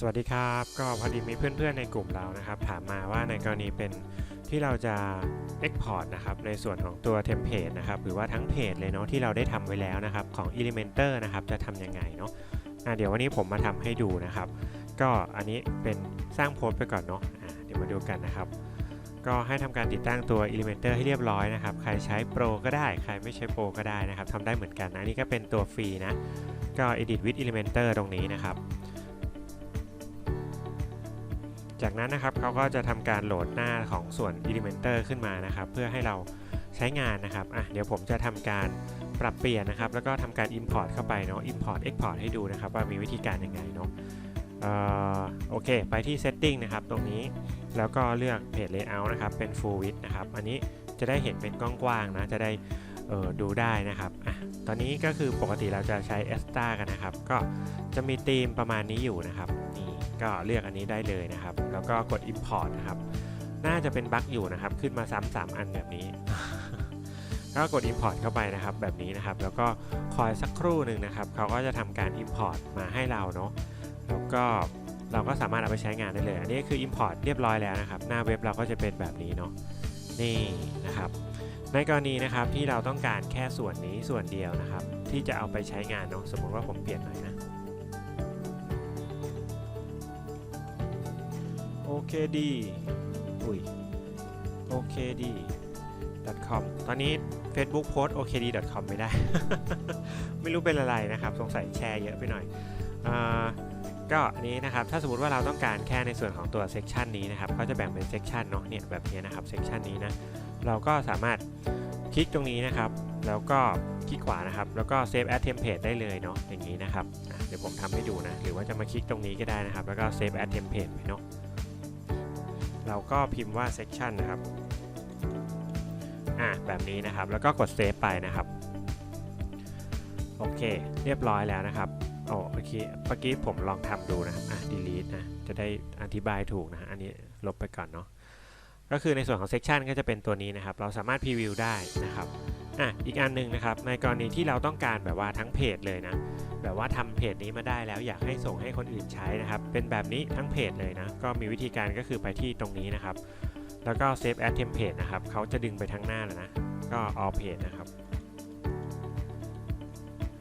สวัสดีครับ ก็พอดีมีเพื่อนๆในกลุ่มเรานะครับ ถามมาว่าในกรณีเป็นที่เราจะ Export นะครับในส่วนของตัวเทมเพลตนะครับหรือว่าทั้งเพจเลยเนาะที่เราได้ทำไว้แล้วนะครับของ Elementor นะครับจะทำยังไงเนาะะเดี๋ยววันนี้ผมมาทำให้ดูนะครับ ก็อันนี้เป็นสร้างโพสต์ไปก่อนเนาะะเดี๋ยวมาดูกันนะครับ ก็ให้ทำการติดตั้งตัว Elementor ให้เรียบร้อยนะครับ ใครใช้โปรก็ได้ ใครไม่ใช้โปรก็ได้นะครับทำได้เหมือนกันนะอันนี่ก็เป็นตัวฟรีนะก็ Edit with Elementor ตรงนี้นะครับ จากนั้นนะครับเขาก็จะทำการโหลดหน้าของส่วน Elementor ขึ้นมานะครับ เพื่อให้เราใช้งานนะครับอะเดี๋ยวผมจะทำการปรับเปลี่ยนนะครับ แล้วก็ทำการ Import เข้าไปเนาะ Import Export ให้ดูนะครับ ว่ามีวิธีการยังไงเนาะเอ่อโอเค ไปที่ Setting นะครับ ตรงนี้แล้วก็เลือก Page Layout นะครับ เป็น Full Width นะครับ อันนี้จะได้เห็นเป็นกว้างๆนะ จะได้ดูได้นะครับอะตอนนี้ก็คือปกติเราจะใช้ e s t a กันนะครับ ก็จะมีธีมประมาณนี้อยู่นะครับนี่ ก็เลือกอันนี้ได้เลยนะครับ แล้วก็กด Import นะครับ น่าจะเป็นบั๊กอยู่นะครับ ขึ้นมาซ้ำๆอันแบบนี้ ก็กด Import เข้าไปนะครับ แบบนี้นะครับ แล้วก็คอยสักครู่หนึ่งนะครับเขาก็จะทำการ Import มาให้เราเนาะ แล้วก็เราก็สามารถเอาไปใช้งานได้เลย อันนี้คือ Import เรียบร้อยแล้วนะครับ หน้าเว็บเราก็จะเป็นแบบนี้เนาะ นี่นะครับ ในกรณีนะครับที่เราต้องการแค่ส่วนนี้ส่วนเดียวนะครับ ที่จะเอาไปใช้งานเนาะ สมมติว่าผมเปลี่ยนหน่อยนะ โอเคดีอุ้ยโอเคดี .com ตอนนี้ Facebook โพส okd.com ไม่ได้ ไม่รู้เป็นอะไรนะครับ สงสัยแชร์เยอะไปหน่อยอก็นี้นะครับ ถ้าสมมติว่าเราต้องการแค่ในส่วนของตัวเซ c ชันนี้นะครับก็จะแบ่งเป็นเซ c ชันเนาะเนี่ยแบบนี้นะครับเซ c ชันนี้นะ เราก็สามารถคลิกตรงนี้นะครับ แล้วก็คลิกขวานะครับ แล้วก็ Save as Template ได้เลยเนาะอย่างนี้นะครับ เดี๋ยวผมทำให้ดูนะ หรือว่าจะมาคลิกตรงนี้ก็ได้นะครับ แล้วก็ Save as Template ไปเนาะ เราก็พิมพ์ว่า section นะครับอะแบบนี้นะครับแล้วก็กด save ไปนะครับโอเค เรียบร้อยแล้วนะครับโอ้โอเคเมื่อกี้ผมลองทำดูนะครับอะ delete นะจะได้อธิบายถูกนะอันนี้ลบไปก่อนเนาะก็คือในส่วนของ section ก็จะเป็นตัวนี้นะครับ เราสามารถ preview ได้นะครับ อะอีกอันหนึ่งนะครับในกรณีที่เราต้องการแบบว่าทั้งเพจเลยนะแบบว่าทำเพจนี้มาได้แล้วอยากให้ส่งให้คนอื่นใช้นะครับ เป็นแบบนี้ทั้งเพจเลยนะก็มีวิธีการก็คือไปที่ตรงนี้นะครับ แล้วก็ save as template นะครับเขาจะดึงไปทั้งหน้าแล้วนะก็ all page นะครับ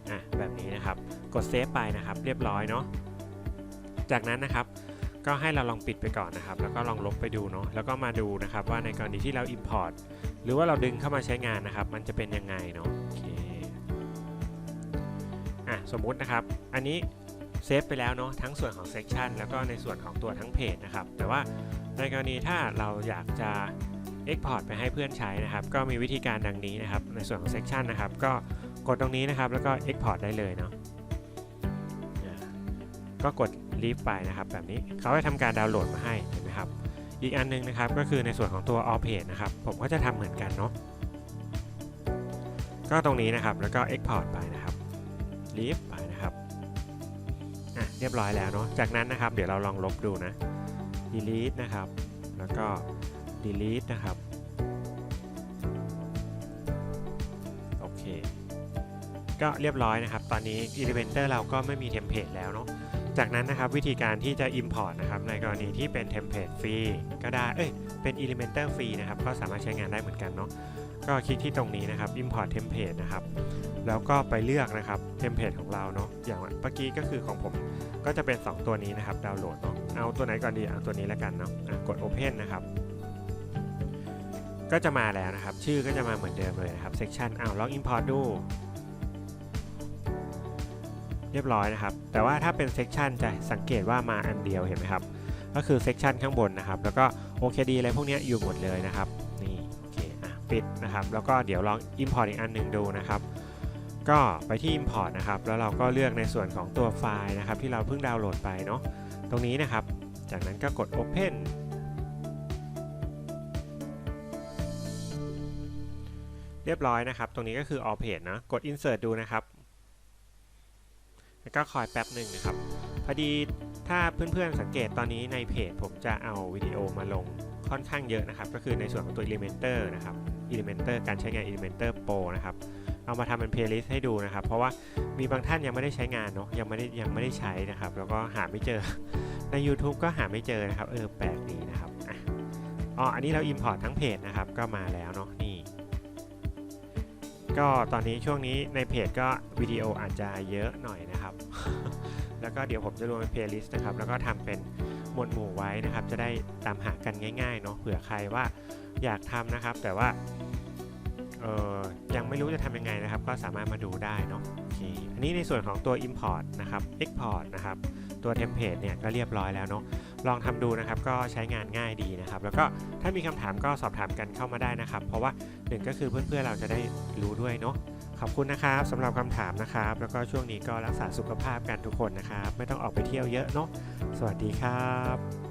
อะแบบนี้นะครับกด save ไปนะครับ เรียบร้อยเนาะจากนั้นนะครับ ก็ให้เราลองปิดไปก่อนนะครับ แล้วก็ลองลบไปดูเนาะแล้วก็มาดูนะครับว่าในกรณีที่เรา import หรือว่าเราดึงเข้ามาใช้งานนะครับ มันจะเป็นยังไงเนาะโอเคอะสมมุตินะครับ อันนี้เซฟไปแล้วเนาะทั้งส่วนของ section แล้วก็ในส่วนของตัวทั้งเพจนะครับ แต่ว่าในกรณีถ้าเราอยากจะ Export ไปให้เพื่อนใช้นะครับ ก็มีวิธีการดังนี้นะครับ ในส่วนของ section นะครับ ก็กดตรงนี้นะครับ แล้วก็ Export ได้เลยเนาะก็กด Leave ไปนะครับแบบนี้เขาจะทำการดาวน์โหลดมาให้เห็นไหมครับ อีกอันหนึงนะครับก็คือในส่วนของตัว All Page นะครับ ผมก็จะทำเหมือนกันเนาะก็ตรงนี้นะครับแล้วก็ Export ไปนะครับ Leave ไปนะครับอะเรียบร้อยแล้วเนาะจากนั้นนะครับ เดี๋ยวเราลองลบดูนะ delete นะครับ แล้วก็ delete นะครับโอเคก็เรียบร้อยนะครับ ตอนนี้ Elementor เราก็ไม่มีเทมเพลตแล้วเนาะ จากนั้นนะครับวิธีการที่จะ Import นะครับในกรณีที่เป็นเทมเพลตฟรีก็ได้เอ้ยเป็น Elementor ฟรีนะครับก็สามารถใช้งานได้เหมือนกันเนาะก็คลิกที่ตรงนี้นะครับ Import Template นะครับแล้วก็ไปเลือกนะครับเทมเพลตของเราเนาะอย่างเมื่อกี้ก็คือของผมก็จะเป็น 2 ตัวนี้นะครับดาวน์โหลดเนาะเอาตัวไหนก่อนดีเอาตัวนี้แล้วกันเนาะะกด Open นะครับก็จะมาแล้วนะครับ ชื่อก็จะมาเหมือนเดิมเลยนะครับ Section อ้าวลอง Import ดู เรียบร้อยนะครับ แต่ว่าถ้าเป็น Section จะสังเกตว่ามาอันเดียวเห็นไหมครับ ก็คือ Section ข้างบนนะครับ แล้วก็ OKD อะไรพวกนี้อยู่หมดเลยนะครับ นี่โอเคอะปิดนะครับ แล้วก็เดี๋ยวลอง Import อีกอันหนึงดูนะครับ ก็ไปที่ Import นะครับ แล้วเราก็เลือกในส่วนของตัวไฟล์นะครับ ที่เราเพิ่งดาวน์โหลดไปเนาะ ตรงนี้นะครับ จากนั้นก็กด Open เรียบร้อยนะครับ ตรงนี้ก็คือ all page นะ กด insert ดูนะครับ แล้วก็คอยแป๊บหนึ่งนะครับ พอดีถ้าเพื่อนๆสังเกตตอนนี้ในเพจผมจะเอาวิดีโอมาลงค่อนข้างเยอะนะครับ ก็คือในส่วนของตัว Elementor นะครับ Elementor การใช้งาน Elementor Pro นะครับ เอามาทำเป็น playlist ให้ดูนะครับ เพราะว่ามีบางท่านยังไม่ได้ใช้งานเนาะยังไม่ได้ยังไม่ได้ใช้นะครับ แล้วก็หาไม่เจอใน YouTube ก็หาไม่เจอนะครับ เออแปลกดีนะครับอ๋ออันนี้เรา Import ทั้งเพจนะครับก็มาแล้วเนาะนี่ก็ตอนนี้ช่วงนี้ในเพจก็วิดีโออาจจะเยอะหน่อยนะ แล้วก็เดี๋ยวผมจะรวมเป็นเพลย์ลิสต์นะครับ แล้วก็ทำเป็นหมวดหมู่ไว้นะครับ จะได้ตามหากันง่ายๆเนาะเผื่อใครว่าอยากทำนะครับ แต่ว่าเออยังไม่รู้จะทำยังไงนะครับ ก็สามารถมาดูได้เนาะโอเคอันนี้ในส่วนของตัว Import นะครับ Export นะครับ ตัวเทมเพลตเนี่ยก็เรียบร้อยแล้วเนาะลองทำดูนะครับก็ใช้งานง่ายดีนะครับ แล้วก็ถ้ามีคำถามก็สอบถามกันเข้ามาได้นะครับ เพราะว่าหนึ่งก็คือเพื่อนๆเราจะได้รู้ด้วยเนาะ ขอบคุณนะครับสำหรับคำถามนะครับ แล้วก็ช่วงนี้ก็รักษาสุขภาพกันทุกคนนะครับ ไม่ต้องออกไปเที่ยวเยอะเนาะสวัสดีครับ